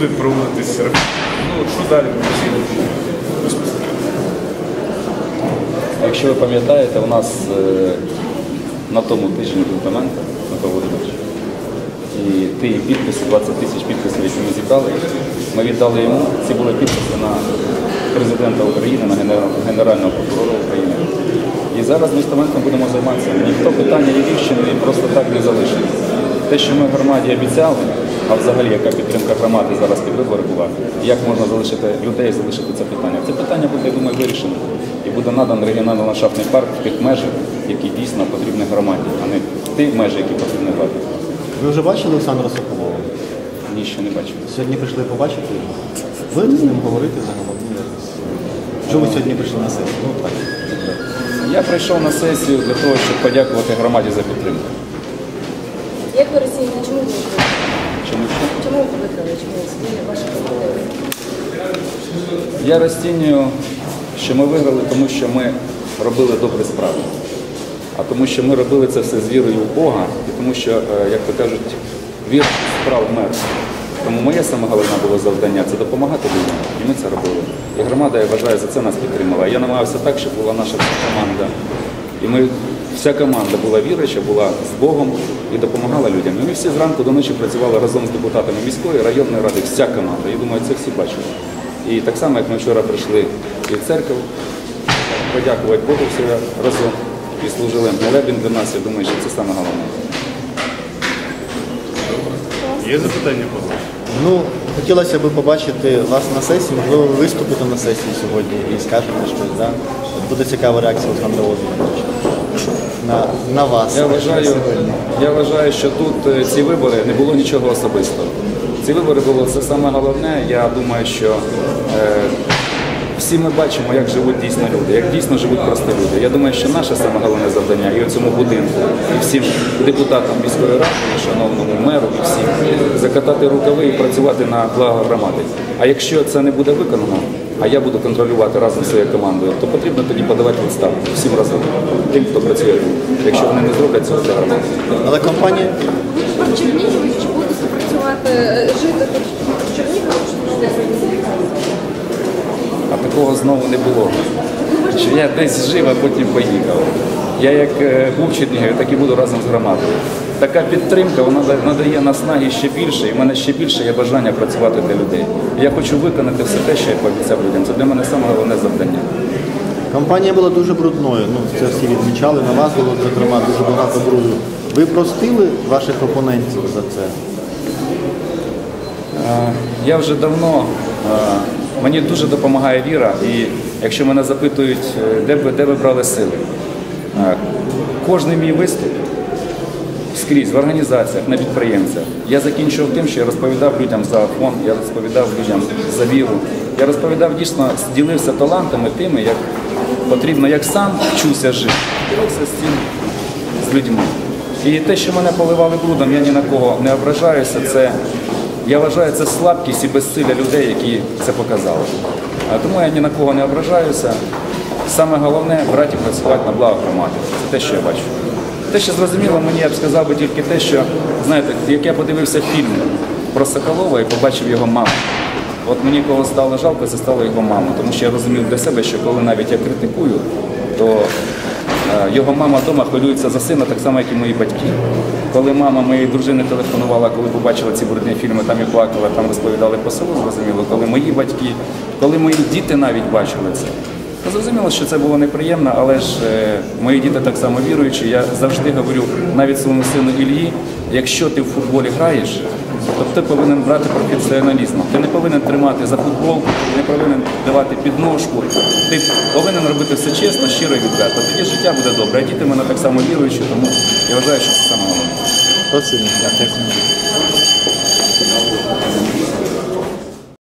будуть проводитися. Ну, що далі буде? Якщо ви пам'ятаєте, у нас е, на тому тижні документа Микола Володимирович, і ті підписи, 20 тисяч підписів, які ми зібрали, ми віддали йому. Ці були підписи на президента України, на Генерального прокурора України. І зараз ми з Томенком будемо займатися. Ніхто питання Львівщини просто так не залишить. Те, що ми громаді обіцяли, а взагалі яка підтримка громади зараз під вибори була, як можна залишити людей, залишити це питання. Це питання буде, я думаю, вирішено. І буде надан регіонально-ландшафтний парк в тих межах, які дійсно потрібні громаді, а не ті межі, які потрібні владі. Ви вже бачили Олександра Соколова? Ні, ще не бачив. Сьогодні прийшли побачити його. Будете з ним говорити загалом? Чому ви сьогодні прийшли на сесію? Ну так. Я прийшов на сесію для того, щоб подякувати громаді за підтримку. Як ви розцінюєте, чому ви Я розцінюю, що ми виграли, тому що ми робили добрі справи. А тому, що ми робили це все з вірою в Бога, і тому що, е, як то кажуть, віра справ мер. Тому моє саме головне було завдання це допомагати людям. І ми це робили. І громада, я вважаю, за це нас підтримала. Я намагався так, щоб була наша команда. І ми, вся команда була віруюча, була з Богом і допомагала людям. І ми всі зранку до ночі працювали разом з депутатами міської, районної ради, вся команда. Я думаю, це всі бачили. І так само, як ми вчора прийшли і в церкву, подякувати Богу всі разом і служили молебень для нас. Я думаю, що це саме головне. Є запитання по? Ну, хотілося б побачити вас на сесії, можливо, ви виступите на сесії сьогодні і скажете щось, да? Буде цікава реакція Олександра Володимировича на, на вас. Я вважаю, я вважаю, що тут е, ці вибори не було нічого особистого. Ці вибори було це саме головне. Я думаю, що е, всі ми бачимо, як живуть дійсно люди, як дійсно живуть просто люди. Я думаю, що наше саме головне завдання і у цьому будинку, і всім депутатам міської ради, і шановному меру, і всім закатати рукави і працювати на благо громади. А якщо це не буде виконано, а я буду контролювати разом зі своєю командою, то потрібно тоді подавати відставку всім разом, тим, хто працює якщо вони не зроблять цього для громади. Але компанія в Чернігові чи будете працювати, е, жити тут в Чернігові такого знову не було. Що я десь жив, а потім поїхав. Я як е, був в Чернігові, так і буду разом з громадою. Така підтримка вона надає наснаги ще більше, і в мене ще більше є бажання працювати для людей. Я хочу виконати все те, що я пообіцяв людям. Це для мене саме головне завдання. Компанія була дуже брудною. Ну, це всі відмічали. На вас було, зокрема, дуже багато бруду. Ви простили ваших опонентів за це? Е, Я вже давно, е, мені дуже допомагає віра, і якщо мене запитують, е, де ви, де ви брали сили, е, кожний мій виступ скрізь в організаціях, на підприємцях. Я закінчував тим, що я розповідав людям за фонд, я розповідав людям за віру. Я розповідав дійсно, ділився талантами тими, як потрібно, як сам вчуся жити, ділився з цим з людьми. І те, що мене поливали брудом, я ні на кого не ображаюся. Це я вважаю, це слабкість і безсилля людей, які це показали. А Тому я ні на кого не ображаюся. Саме головне брати і працювати на благо громади. Це те, що я бачу. Те, що зрозуміло, мені я б сказав би тільки те, що знаєте, як я подивився фільм про Соколова і побачив його маму. От мені кого стало жалко, це стало його мама, тому що я розумів для себе, що коли навіть я критикую, то його мама вдома хвилюється за сина, так само, як і мої батьки. Коли мама моєї дружини телефонувала, коли побачила ці брудні фільми, там і плакала, там розповідали по селу, зрозуміло, коли мої батьки, коли мої діти навіть бачили це. Ну, Зрозуміло, що це було неприємно, але ж е, мої діти так само віруючі. Я завжди говорю навіть своєму сину Ільї, якщо ти в футболі граєш, то ти повинен брати професіоналізм. Ти не повинен тримати за футболку, ти не повинен давати підножку. Ти повинен робити все чесно, щиро і відверто. Тоді життя буде добре. А діти мене так само віруючі, тому я вважаю, що це саме головне. Дякую.